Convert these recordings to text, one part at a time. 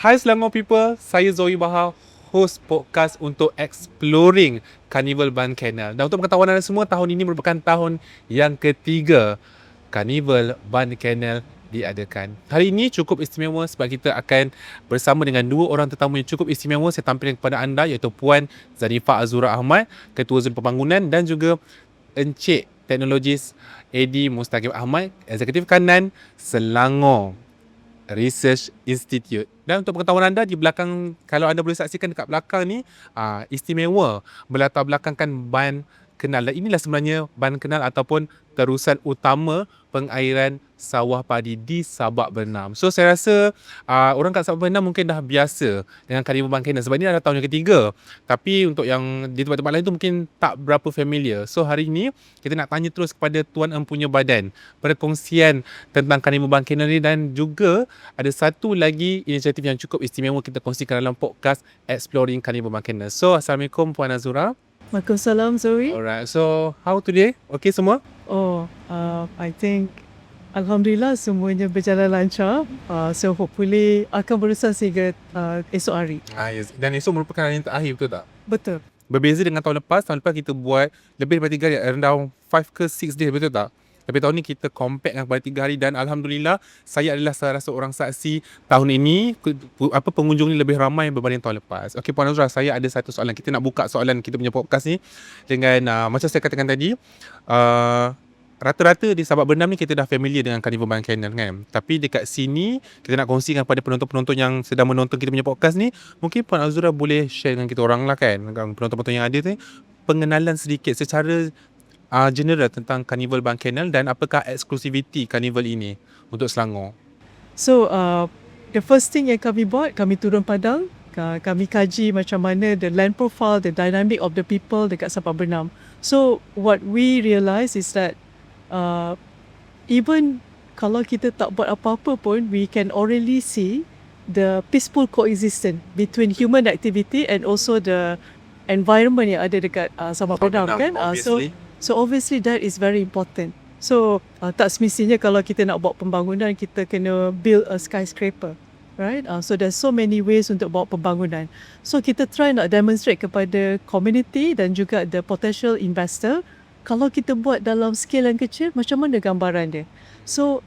Hai Selangor people, saya Zoe Bahar, host podcast untuk exploring Carnival Ban Canal. Dan untuk pengetahuan anda semua, tahun ini merupakan tahun yang ketiga Carnival Ban Canal diadakan. Hari ini cukup istimewa sebab kita akan bersama dengan dua orang tetamu yang cukup istimewa saya tampilkan kepada anda iaitu Puan Zanifa Azura Ahmad, Ketua Zon Pembangunan dan juga Encik Teknologis Edi Mustaqim Ahmad, Eksekutif Kanan Selangor Research Institute. Dan untuk pengetahuan anda di belakang kalau anda boleh saksikan dekat belakang ni aa, istimewa berlatar belakangkan ban kenal. Dan inilah sebenarnya ban kenal ataupun terusan utama pengairan sawah padi di Sabak Bernam. So saya rasa uh, orang kat Sabak Bernam mungkin dah biasa dengan Karnival Ban Canal sebab ini adalah tahun yang ketiga. Tapi untuk yang di tempat-tempat lain tu mungkin tak berapa familiar. So hari ini kita nak tanya terus kepada Tuan Empunya Badan perkongsian tentang Karnival Ban Canal ni dan juga ada satu lagi inisiatif yang cukup istimewa kita kongsikan dalam podcast Exploring Karnival Ban Canal. So Assalamualaikum Puan Azura. Waalaikumsalam Zoe. Alright. So how today? Okay semua? Oh, uh, I think Alhamdulillah semuanya berjalan lancar. Uh, so hopefully akan berusaha sehingga uh, esok hari. Ah, yes. Dan esok merupakan hari yang terakhir betul tak? Betul. Berbeza dengan tahun lepas, tahun lepas kita buat lebih daripada 3 hari, around 5 ke 6 days, betul tak? Tapi tahun ni kita compact dengan pada 3 hari dan Alhamdulillah saya adalah salah seorang saksi tahun ini apa pengunjung ni lebih ramai berbanding tahun lepas. Okey Puan Azra, saya ada satu soalan. Kita nak buka soalan kita punya podcast ni dengan uh, macam saya katakan tadi, uh, rata-rata di Sabak Bernam ni kita dah familiar dengan Carnival Ban Canal kan. Tapi dekat sini kita nak kongsikan pada penonton-penonton yang sedang menonton kita punya podcast ni, mungkin Puan Azura boleh share dengan kita orang lah kan, dengan penonton-penonton yang ada tu pengenalan sedikit secara uh, general tentang Carnival Ban Canal dan apakah eksklusiviti Carnival ini untuk Selangor. So uh, the first thing yang kami buat, kami turun padang. Ka- Kami kaji macam mana the land profile, the dynamic of the people dekat Sabak Bernam. So what we realise is that uh, even kalau kita tak buat apa-apa pun, we can already see the peaceful coexistence between human activity and also the environment yang ada dekat uh, Sabak Bernam kan. Uh, so So obviously that is very important. So uh, tak semestinya kalau kita nak buat pembangunan kita kena build a skyscraper. Right? Uh, so there's so many ways untuk buat pembangunan. So kita try nak demonstrate kepada community dan juga the potential investor kalau kita buat dalam scale yang kecil macam mana gambaran dia. So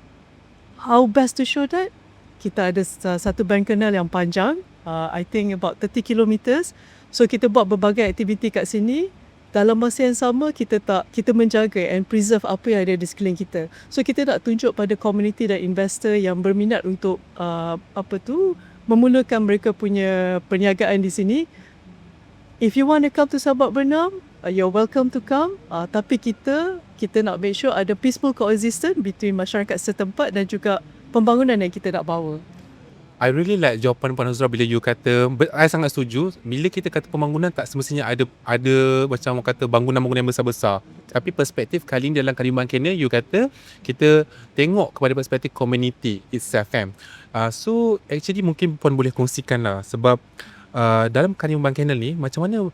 how best to show that? Kita ada sa- satu bank canal yang panjang, uh, I think about 30 kilometers. So kita buat berbagai aktiviti kat sini dalam masa yang sama kita tak kita menjaga and preserve apa yang ada di sekeliling kita. So kita nak tunjuk pada community dan investor yang berminat untuk uh, apa tu memulakan mereka punya perniagaan di sini. If you want to come to Sabak Bernam, uh, you're welcome to come. Uh, tapi kita kita nak make sure ada peaceful coexistence between masyarakat setempat dan juga pembangunan yang kita nak bawa. I really like jawapan Puan Azra bila you kata I sangat setuju. Bila kita kata pembangunan tak semestinya ada ada macam orang kata bangunan-bangunan yang besar-besar. Tapi perspektif kali ini dalam Kalimantan Canal you kata kita tengok kepada perspektif community itself kan? Uh, so actually mungkin Puan boleh kongsikan lah sebab uh, dalam Kalimantan Canal ni macam mana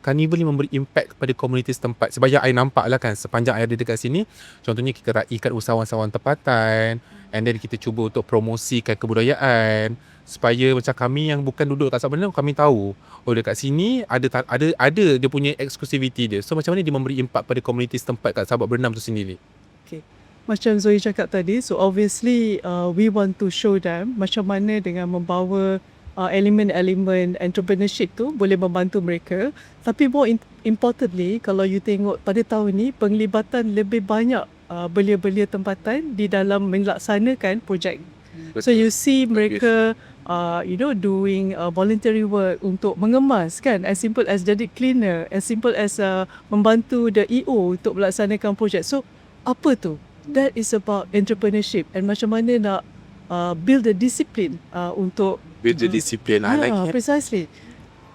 Carnival ni memberi impact kepada komuniti setempat. Sebab yang I nampak lah kan sepanjang I ada dekat sini contohnya kita raikan usahawan-usahawan tempatan and then kita cuba untuk promosikan kebudayaan supaya macam kami yang bukan duduk kat Sabah kami tahu oh dekat sini ada ada ada dia punya exclusivity dia. So macam mana dia memberi impact pada komuniti setempat kat Sabak Bernam tu sendiri? Macam Zoe cakap tadi, so obviously uh, we want to show them macam mana dengan membawa uh, elemen-elemen entrepreneurship tu boleh membantu mereka. Tapi more in- importantly, kalau you tengok pada tahun ni, penglibatan lebih banyak uh, belia-belia tempatan di dalam melaksanakan projek. So you see mereka uh, you know doing uh, voluntary work untuk mengemas kan as simple as jadi cleaner, as simple as uh, membantu the EO untuk melaksanakan projek. So apa tu? That is about entrepreneurship and macam mana nak uh, build the discipline uh, untuk build the Hmm. discipline I like Ah, it precisely.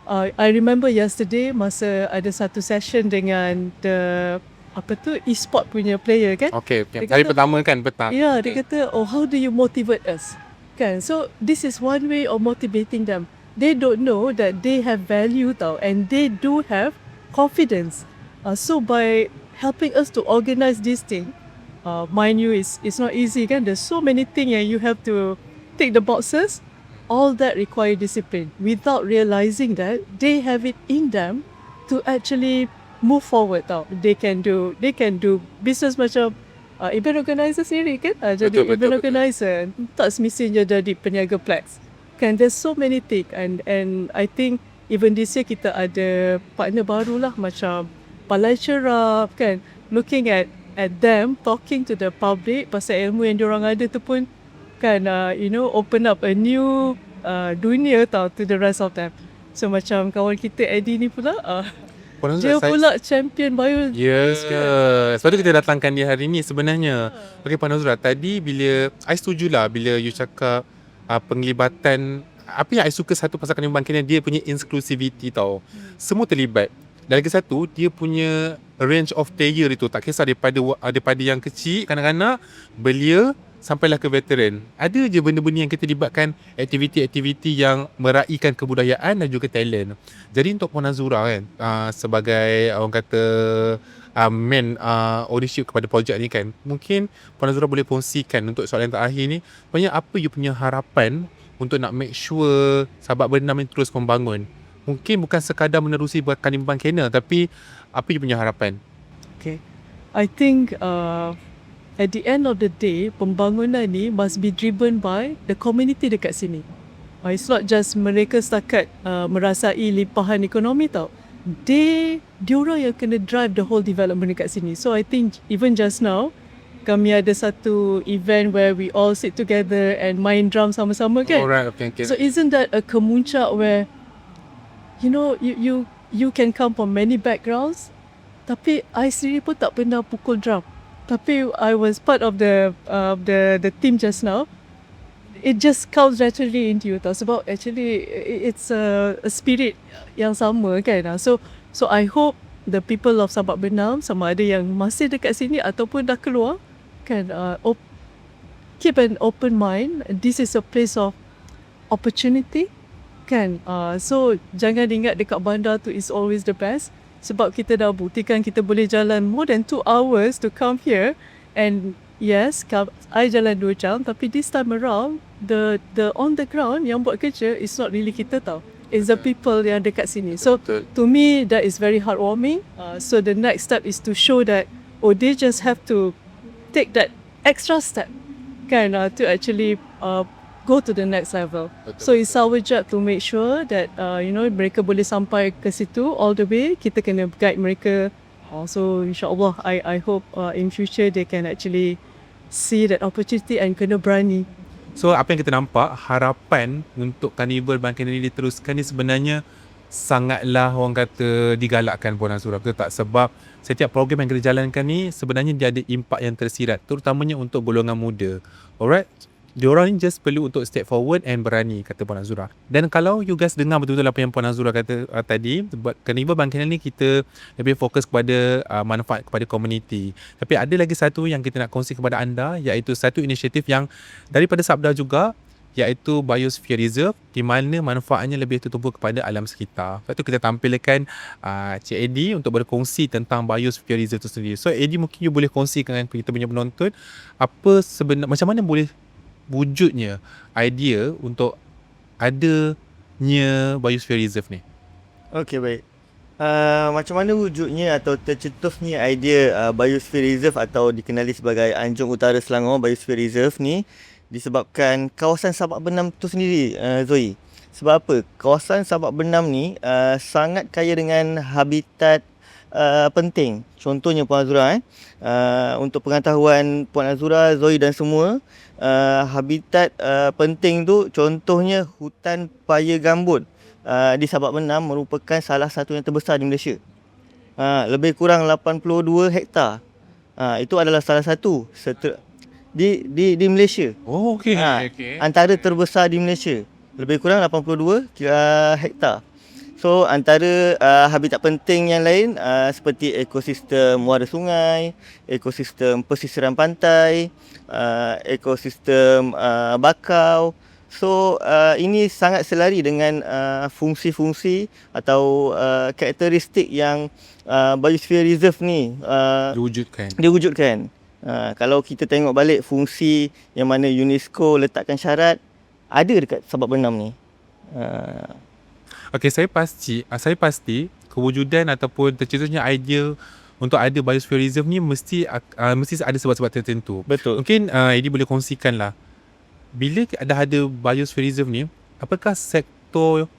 Uh, I remember yesterday masa ada satu session dengan the apa tu e-sport punya player kan? okay, okay. Dia hari kata- pertama kan petang Ya, dia kata, oh how do you motivate us? Kan? So this is one way of motivating them. They don't know that they have value tau and they do have confidence. Uh, so by helping us to organize this thing, uh, mind you, it's, it's not easy kan? There's so many things yang you have to tick the boxes. All that require discipline without realizing that they have it in them to actually move forward tau. They can do they can do business macam uh, event organizer sendiri kan uh, jadi Betul, betul, event betul. organizer tak semestinya jadi peniaga flex kan there's so many things and and I think even this year kita ada partner baru lah macam Balai Cerap kan looking at at them talking to the public pasal ilmu yang diorang ada tu pun kan uh, you know open up a new uh, dunia tau to the rest of them so macam kawan kita Eddie ni pula uh, Puan dia saya- pula champion bio Ya, yeah. sebab tu kita datangkan dia hari ni sebenarnya. Okey Puan Nazura, tadi bila I setujulah bila you cakap uh, penglibatan apa yang I suka satu pasal Kanima Bangkina dia punya inclusivity tau. Semua terlibat. Dan lagi satu, dia punya range of player itu tak kisah daripada daripada yang kecil, kanak-kanak, belia sampailah ke veteran. Ada je benda-benda yang kita libatkan aktiviti-aktiviti yang meraihkan kebudayaan dan juga talent. Jadi untuk Puan Azura kan uh, sebagai orang kata uh, main uh, ownership kepada projek ni kan mungkin Puan Azura boleh kongsikan untuk soalan terakhir ni sebenarnya apa you punya harapan untuk nak make sure sahabat bernam ni terus membangun mungkin bukan sekadar menerusi buat Kanimban Kena tapi apa you punya harapan Okay. I think uh, at the end of the day, pembangunan ni must be driven by the community dekat sini. Uh, it's not just mereka setakat uh, merasai limpahan ekonomi tau. They, diorang yang kena drive the whole development dekat sini. So I think even just now, kami ada satu event where we all sit together and main drum sama-sama kan. alright okay, okay. So isn't that a kemuncak where you know you you you can come from many backgrounds tapi I sendiri pun tak pernah pukul drum. Tapi I was part of the uh, the the team just now. It just comes naturally into you tau sebab actually it's a, a spirit yang sama kan. Ah, So so I hope the people of Sabak Benam sama ada yang masih dekat sini ataupun dah keluar kan uh, op- keep an open mind. This is a place of opportunity kan uh, so jangan ingat dekat bandar tu is always the best sebab kita dah buktikan kita boleh jalan more than 2 hours to come here. And yes I jalan 2 jam tapi this time around the the on the ground yang buat kerja is not really kita tau. It's the people yang dekat sini. So to me that is very heartwarming. Uh, so the next step is to show that oh they just have to take that extra step. Kan uh, to actually uh, go to the next level. Betul, So it's our job to make sure that uh, you know mereka boleh sampai ke situ all the way. Kita kena guide mereka. Uh, so insyaallah I I hope uh, in future they can actually see that opportunity and kena berani. So apa yang kita nampak harapan untuk Carnival Bangkina ni diteruskan ni sebenarnya sangatlah orang kata digalakkan Puan Azura betul tak sebab setiap program yang kita jalankan ni sebenarnya dia ada impak yang tersirat terutamanya untuk golongan muda alright Diorang ni just perlu untuk step forward and berani kata Puan Azura. Dan kalau you guys dengar betul-betul apa yang Puan Azura kata uh, tadi, buat Carnival Bangkina ni kita lebih fokus kepada uh, manfaat kepada komuniti. Tapi ada lagi satu yang kita nak kongsi kepada anda iaitu satu inisiatif yang daripada Sabda juga iaitu Biosphere Reserve di mana manfaatnya lebih tertumpu kepada alam sekitar. Lepas tu kita tampilkan uh, Cik Eddie untuk berkongsi tentang Biosphere Reserve itu sendiri. So Eddie mungkin you boleh kongsi dengan kita punya penonton apa sebenar macam mana boleh wujudnya idea untuk adanya Biosphere Reserve ni. Okey baik. Uh, macam mana wujudnya atau tercetusnya idea uh, Biosphere Reserve atau dikenali sebagai Anjung Utara Selangor Biosphere Reserve ni disebabkan kawasan Sabak Benam tu sendiri uh, Zoe. Sebab apa? Kawasan Sabak Benam ni uh, sangat kaya dengan habitat uh, penting. Contohnya Puan Azura eh. Uh, untuk pengetahuan Puan Azura, Zoe dan semua, uh, habitat uh, penting tu contohnya hutan paya gambut uh, di Sabak Benam merupakan salah satu yang terbesar di Malaysia. Uh, lebih kurang 82 hektar. Uh, itu adalah salah satu seter- di di di Malaysia. Oh okey. Ha, okey. Antara terbesar di Malaysia. Lebih kurang 82 uh, hektar. So antara uh, habitat penting yang lain uh, seperti ekosistem muara sungai, ekosistem pesisiran pantai, uh, ekosistem uh, bakau. So uh, ini sangat selari dengan uh, fungsi-fungsi atau uh, karakteristik yang uh, Biosphere Reserve ni uh, diwujudkan. diwujudkan. Uh, kalau kita tengok balik fungsi yang mana UNESCO letakkan syarat ada dekat sabak benam ni. Uh, Okey, saya pasti ah, saya pasti kewujudan ataupun tercetusnya idea untuk ada biosphere reserve ni mesti uh, mesti ada sebab-sebab tertentu. betul. Mungkin uh, Eddie boleh kongsikan lah. Bila dah ada biosphere reserve ni, apakah sektor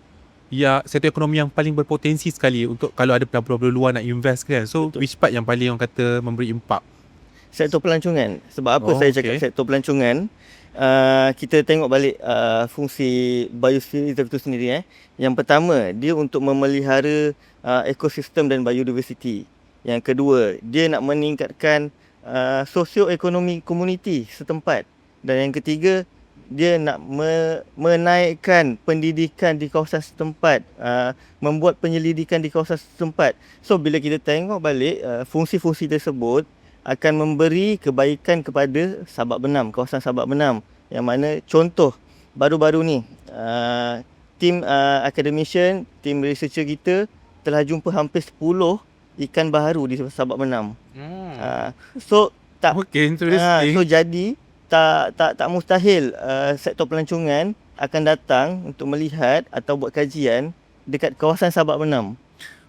ya sektor ekonomi yang paling berpotensi sekali untuk kalau ada pelaburan luar nak invest kan. So Betul. which part yang paling orang kata memberi impak? Sektor pelancongan. Sebab apa Oh, saya cakap okey. sektor pelancongan? Uh, kita tengok balik uh, fungsi biosphere itu sendiri eh. Yang pertama, dia untuk memelihara uh, ekosistem dan biodiversity. Yang kedua, dia nak meningkatkan uh, sosioekonomi komuniti setempat. Dan yang ketiga, dia nak me- menaikkan pendidikan di kawasan setempat, uh, membuat penyelidikan di kawasan setempat. So bila kita tengok balik uh, fungsi-fungsi tersebut akan memberi kebaikan kepada Sabak Benam, kawasan Sabak Benam. Yang mana contoh baru-baru ni uh, tim uh, academician, tim researcher kita telah jumpa hampir 10 ikan baharu di Sabak Benam. Hmm. Uh, so tak Okay, interesting. so jadi tak tak tak mustahil uh, sektor pelancongan akan datang untuk melihat atau buat kajian dekat kawasan Sabak Benam.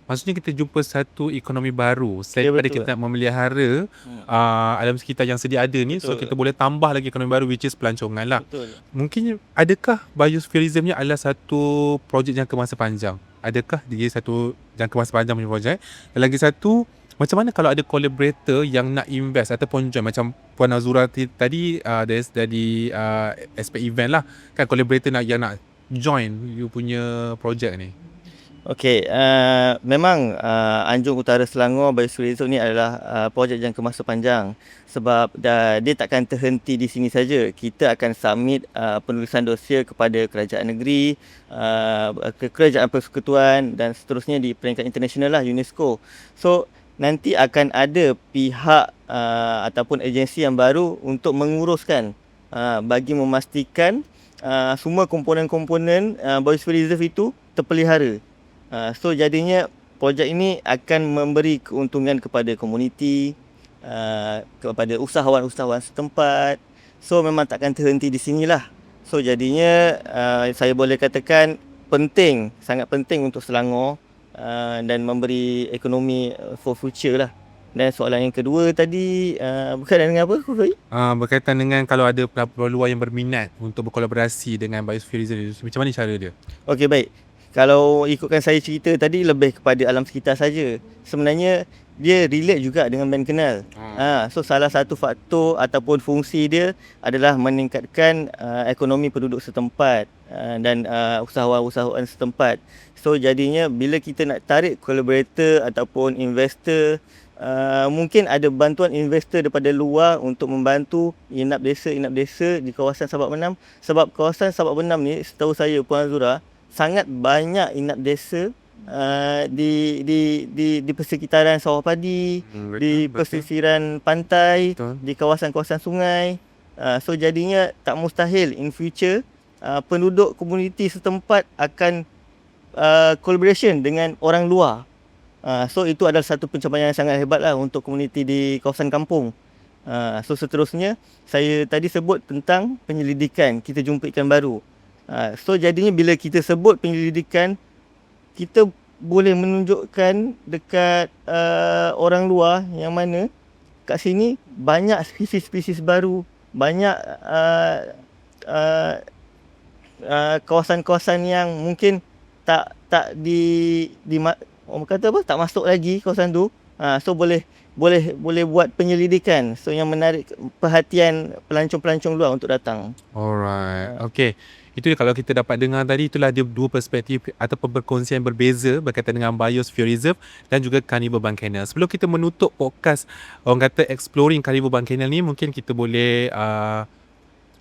Maksudnya kita jumpa satu ekonomi baru Selain Ya, daripada kita nak memelihara Hmm. uh, alam sekitar yang sedia ada ni So Betul. kita boleh tambah lagi ekonomi baru which is pelancongan lah Betul. Mungkin adakah biospherism ni adalah satu projek jangka masa panjang? Adakah dia satu jangka masa panjang punya projek? Dan lagi satu, macam mana kalau ada collaborator yang nak invest ataupun join macam Puan Azura tadi uh, dari dari uh, aspek event lah kan collaborator nak yang nak join you punya projek ni. Okey, uh, memang uh, Anjung Utara Selangor Biosphere Reserve ni adalah uh, projek jangka masa panjang sebab dah, dia takkan terhenti di sini saja. Kita akan submit uh, penulisan dosia kepada kerajaan negeri, uh, ke kerajaan persekutuan dan seterusnya di peringkat internasional lah UNESCO. So nanti akan ada pihak uh, ataupun agensi yang baru untuk menguruskan uh, bagi memastikan uh, semua komponen-komponen uh, Biosphere Reserve itu terpelihara. Uh, so jadinya projek ini akan memberi keuntungan kepada komuniti, uh, kepada usahawan-usahawan setempat. So memang takkan terhenti di sinilah. So jadinya uh, saya boleh katakan penting, sangat penting untuk Selangor uh, dan memberi ekonomi for future lah. Dan soalan yang kedua tadi uh, berkaitan dengan apa? Uh, berkaitan dengan kalau ada pelabur luar yang berminat untuk berkolaborasi dengan biospherism ni, macam mana cara dia? Okey baik. Kalau ikutkan saya cerita tadi lebih kepada alam sekitar saja. Sebenarnya dia relate juga dengan band kenal. Ha, so salah satu faktor ataupun fungsi dia adalah meningkatkan uh, ekonomi penduduk setempat uh, dan uh, usahawan-usahawan setempat. So jadinya bila kita nak tarik collaborator ataupun investor Uh, mungkin ada bantuan investor daripada luar untuk membantu inap desa inap desa di kawasan Sabak Benam sebab kawasan Sabak Benam ni setahu saya Puan Azura sangat banyak inap desa uh, di di di di persekitaran sawah padi Hmm, di pesisiran pantai Betul. di kawasan-kawasan sungai uh, so jadinya tak mustahil in future uh, penduduk komuniti setempat akan uh, collaboration dengan orang luar Uh, so itu adalah satu pencapaian yang sangat hebat lah untuk komuniti di kawasan kampung. Uh, so seterusnya saya tadi sebut tentang penyelidikan kita jumpa ikan baru. Uh, so jadinya bila kita sebut penyelidikan kita boleh menunjukkan dekat uh, orang luar yang mana kat sini banyak spesies-spesies baru, banyak uh, uh, uh, kawasan-kawasan yang mungkin tak tak di di orang kata apa tak masuk lagi kawasan tu. Ha, so boleh boleh boleh buat penyelidikan so yang menarik perhatian pelancong-pelancong luar untuk datang. Alright. Okay. Itu kalau kita dapat dengar tadi itulah dia dua perspektif ataupun perkongsian berbeza berkaitan dengan Biosphere Reserve dan juga Carnival Bank Canal. Sebelum kita menutup podcast orang kata exploring Carnival Bank Canal ni mungkin kita boleh uh,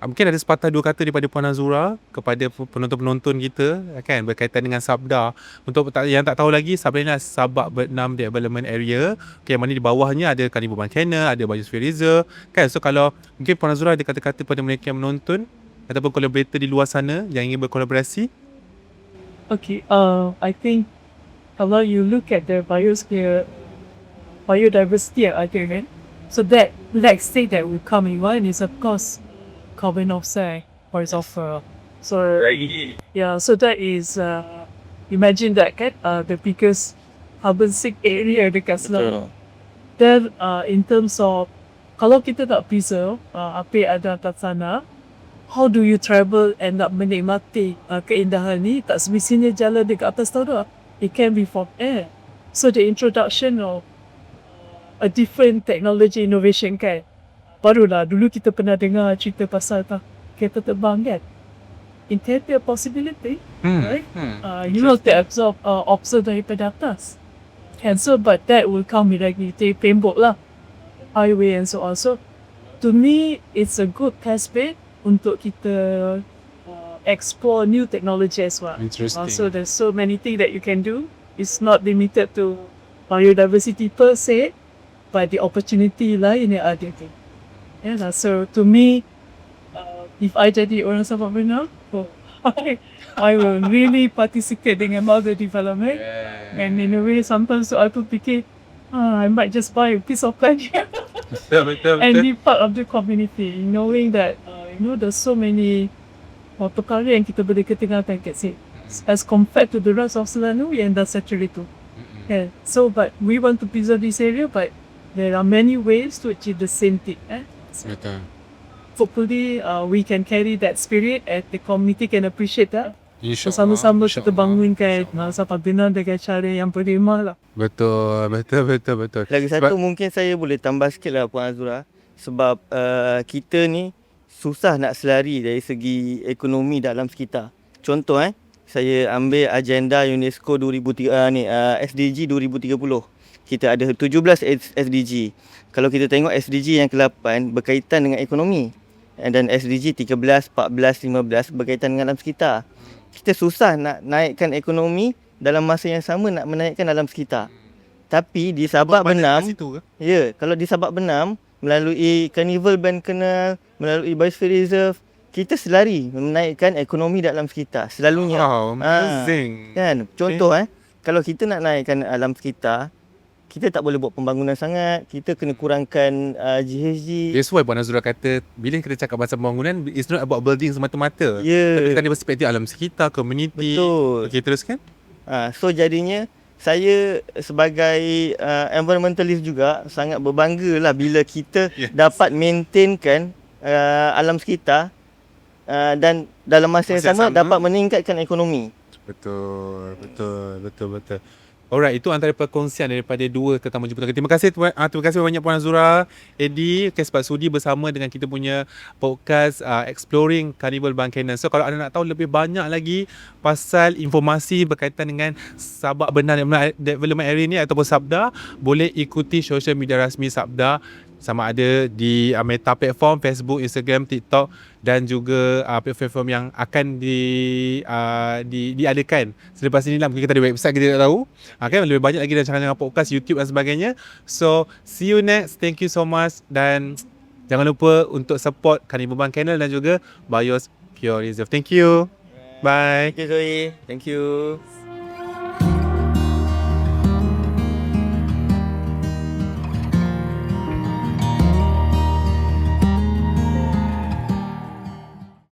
mungkin ada sepatah dua kata daripada Puan Azura kepada penonton-penonton kita kan berkaitan dengan Sabda. Untuk yang tak tahu lagi Sabda ni adalah Vietnam Development Area. Okay, yang mana di bawahnya ada Carnival Bank Canal, ada Biosphere Reserve. Kan so kalau mungkin Puan Azura ada kata-kata pada mereka yang menonton ataupun collaborator di luar sana yang ingin berkolaborasi Okay, uh, I think kalau you look at the biosphere, biodiversity ada kan, so that next thing that will come in mind is of course carbon offset, for example. So yeah, so that is uh, imagine that kan uh, the biggest urban sick area dekat Selangor. Then uh, in terms of kalau kita nak preserve uh, apa yang ada atas sana, how do you travel and nak menikmati uh, keindahan ni? Tak semestinya jalan dekat atas tu dah. It can be from air. So the introduction of a different technology innovation kan. Barulah dulu kita pernah dengar cerita pasal tak kereta terbang kan. It can be a possibility, Hmm. right? Hmm. uh, you know, to absorb, uh, observe daripada atas. And so, but that will come with like kita tembok lah, highway and so on. So, to me, it's a good test bed untuk kita uh, explore new technology as well. Interesting. Uh, so there's so many things that you can do. It's not limited to biodiversity per se, but the opportunity lain yang ada tu. Yeah, lah. so to me, uh, if I jadi orang Sabah Benar, oh, I, I will really participate dengan the development. And in a way, sometimes I pun fikir, ah, I might just buy a piece of land here Betul, betul, and be part of the community, knowing that uh, you know there's so many uh, perkara yang kita boleh ketinggalkan kat sini. As compared to the rest of Selangor yang dah saturate tu. Yeah. So, but we want to preserve this area, but there are many ways to achieve the same thing. Eh? So, Betul. hopefully, uh, we can carry that spirit and the community can appreciate that. Sama-sama kita bangunkan uh, Sabah Benar dengan cara yang beriman lah. Betul, betul, betul, betul. Lagi satu Sebab- mungkin saya boleh tambah sikit lah Puan Azura Sebab uh, kita ni susah nak selari dari segi ekonomi dalam sekitar. Contoh eh Saya ambil agenda UNESCO 2003 uh, ni uh, SDG 2030 Kita ada 17 S- SDG Kalau kita tengok SDG yang ke-8 berkaitan dengan ekonomi And then SDG 13, 14, 15 berkaitan dengan alam sekitar. Kita susah nak naikkan ekonomi dalam masa yang sama nak menaikkan alam sekitar. Tapi di Sabak Benam, ya, kalau di Sabak Benam melalui Carnival Band Canal, melalui Biosphere Reserve, kita selari menaikkan ekonomi dalam sekitar. Selalunya. Wow, Ah. amazing. Kan? Contoh eh, kalau kita nak naikkan alam sekitar, kita tak boleh buat pembangunan sangat, kita kena kurangkan uh, GHG. That's why Puan Azura kata bila kita cakap pasal pembangunan it's not about building semata-mata. Ya. Kita ada perspektif alam sekitar, community. Betul. Okey, teruskan. Ha, so jadinya saya sebagai uh, environmentalist juga sangat berbangga lah bila kita Yes. dapat maintainkan uh, alam sekitar uh, dan dalam masa yang Masa yang sama, sama. dapat meningkatkan ekonomi. Betul, betul, betul, betul. Alright, itu antara perkongsian daripada dua tetamu jemputan. Terima kasih uh, terima kasih banyak Puan Azura, Eddie, okay, sudi bersama dengan kita punya podcast uh, Exploring Carnival Bangkenan. So kalau anda nak tahu lebih banyak lagi pasal informasi berkaitan dengan Sabak Benar Development Area ni ataupun Sabda, boleh ikuti social media rasmi Sabda sama ada di uh, meta platform Facebook, Instagram, TikTok dan juga uh, platform yang akan di, uh, di diadakan selepas ini lah. Mungkin kita ada website kita tak tahu. Uh, kan lebih banyak lagi rancangan-rancangan podcast YouTube dan sebagainya. So see you next. Thank you so much dan jangan lupa untuk support Carnival Bank Channel dan juga Bios Pure Reserve. Thank you. Bye. Thank you Zoe. Thank you.